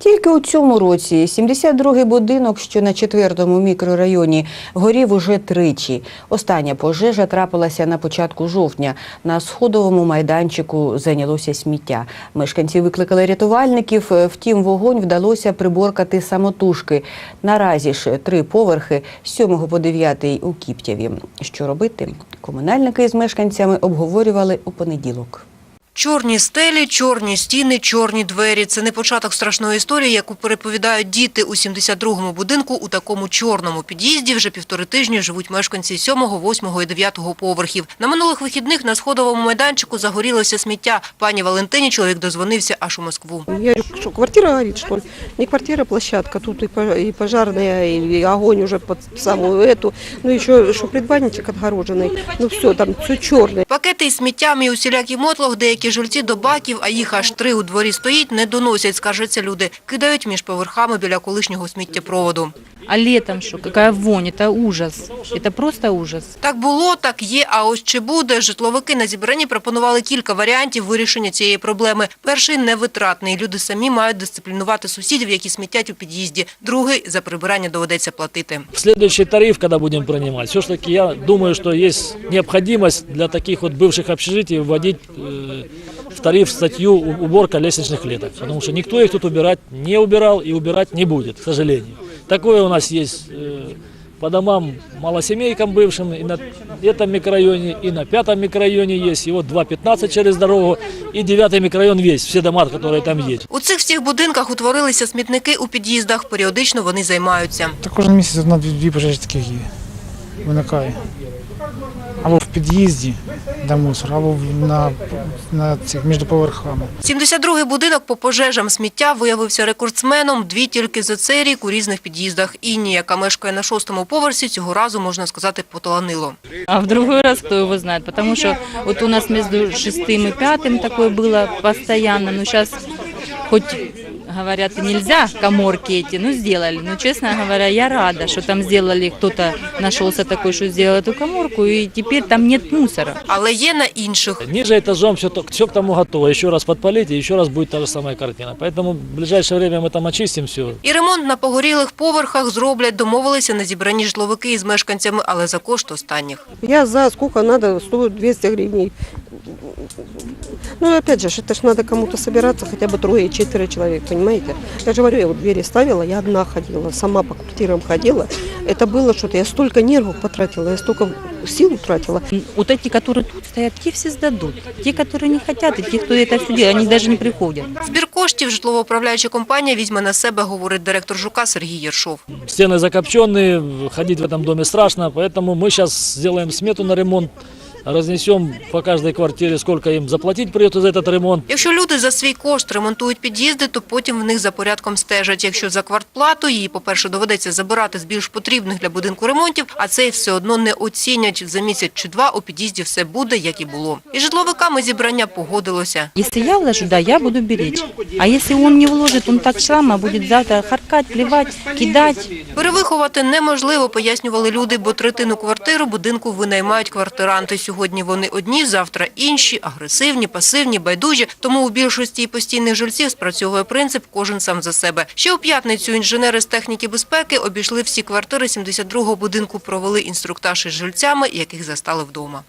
Тільки у цьому році 72-й будинок, що на четвертому мікрорайоні, горів уже тричі. Остання пожежа трапилася на початку жовтня. На сходовому майданчику зайнялося сміття. Мешканці викликали рятувальників, втім вогонь вдалося приборкати самотужки. Наразі ж три поверхи з 7 по 9 у Кіптяві. Що робити? Комунальники з мешканцями обговорювали у понеділок. Чорні стелі, чорні стіни, чорні двері. Це не початок страшної історії, яку переповідають діти у 72-му будинку у такому чорному під'їзді. Вже півтори тижні живуть мешканці 7-го, 8-го і 9-го поверхів. На минулих вихідних на сходовому майданчику загорілося сміття. Пані Валентині чоловік дозвонився аж у Москву. Я говорю, что квартира горит, что ли? Не квартира, а площадка. Тут и пож- и пожарная, и огонь уже под самую эту. Ну, еще, что предбанничек отгороженный. Ну, все, там все черное. Пакети із сміттям і усілякий мотлох деякі жильці до баків, а їх аж три у дворі стоїть, не доносять, скаржаться люди. Кидають між поверхами біля колишнього сміттєпроводу. А летом что? Какая вонь, это ужас. Это просто ужас. Так було, так є, а ось чи буде? Житловики на зібранні пропонували кілька варіантів вирішення цієї проблеми. Перший – невитратний. Люди самі мають дисциплінувати сусідів, які сміттять у під'їзді. Другий – за прибирання доведеться платити. В следующий тариф, когда будем принимать, все-таки я думаю, что есть необходимость для таких вот бывших общежитий вводить э, в тариф статью у- уборка лестничных клеток. Потому что никто их тут убирать не убирал и убирать не будет, к сожалению. Такое у нас есть э, по домам малосемейкам бывшим и на этом микрорайоне, и на пятом микрорайоне есть. И вот 2.15 через дорогу, и девятый микрорайон весь, все дома, которые там есть. У цих всіх будинках утворилися смітники у під'їздах. Періодично вони займаються. Та кожен місяць одна дві, дві пожежі таких є. Виникає. Або в під'їзді, де мусор, або в- на, на цих між поверхами. 72-й будинок по пожежам сміття виявився рекордсменом. Дві тільки за цей рік у різних під'їздах. Інні, яка мешкає на шостому поверсі, цього разу, можна сказати, поталанило. А в другой раз кто его знает, потому что вот у нас между шестым и пятым такое было постоянно, но сейчас хоть говорят, и нельзя коморки эти, ну сделали. Но, честно говоря, я рада, что там сделали, кто-то нашелся такой, что сделал эту коморку, и теперь там нет мусора. Але є на інших. Ниже этажом все, все к тому готово. Еще раз подпалить, и еще раз будет та же самая картина. Поэтому в ближайшее время мы там очистим все. І ремонт на погорілих поверхах зроблять, домовилися на зібранні житловики із мешканцями, але за кошт останніх. Я за сколько надо, 100-200 гривен. Ну, опять же, ж, это ж надо кому-то собираться, хотя бы трое-четверо человек, понимаете? Я же говорю, я вот двери ставила, я одна ходила, сама по квартирам ходила. Это было что-то, я столько нервов потратила, я столько сил утратила. Вот эти, которые тут стоят, те все сдадут. Те, которые не хотят, и те, кто это все делает, они даже не приходят. Збір коштів житлово-управляюча компанія візьме на себе, говорить директор ЖУКа Сергій Єршов. Стены закопченные, ходить в этом доме страшно, поэтому мы сейчас сделаем смету на ремонт, Разнесем по каждой квартире, сколько им заплатить придется за этот ремонт. Якщо люди за свій кошт ремонтують під'їзди, то потім в них за порядком стежать. Якщо за квартплату, її, по-перше, доведеться забирати з більш потрібних для будинку ремонтів, а цей все одно не оцінять. За місяць чи два у під'їзді все буде, як і було. І житловиками зібрання погодилося. Если я вложу, да, я буду беречь. А если он не вложит, он так шрама будет завтра харкать, плевать, кидать. Перевиховати неможливо, пояснювали люди, бо третину квартиру будинку винаймають квартиранти. Сьогодні вони одні, завтра інші, агресивні, пасивні, байдужі. Тому у більшості постійних жильців спрацьовує принцип «кожен сам за себе». Ще у п'ятницю інженери з техніки безпеки обійшли всі квартири 72-го будинку, провели інструктаж із жильцями, яких застали вдома.